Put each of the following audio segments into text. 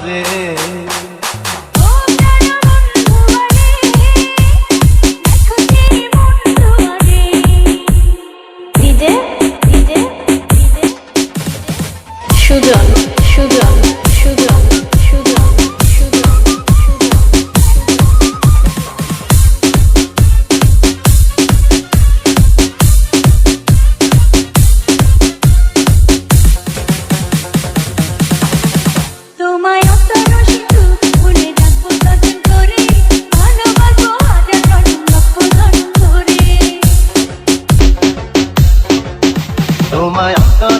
দুয়ারে Sujan. Oh my God.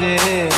রে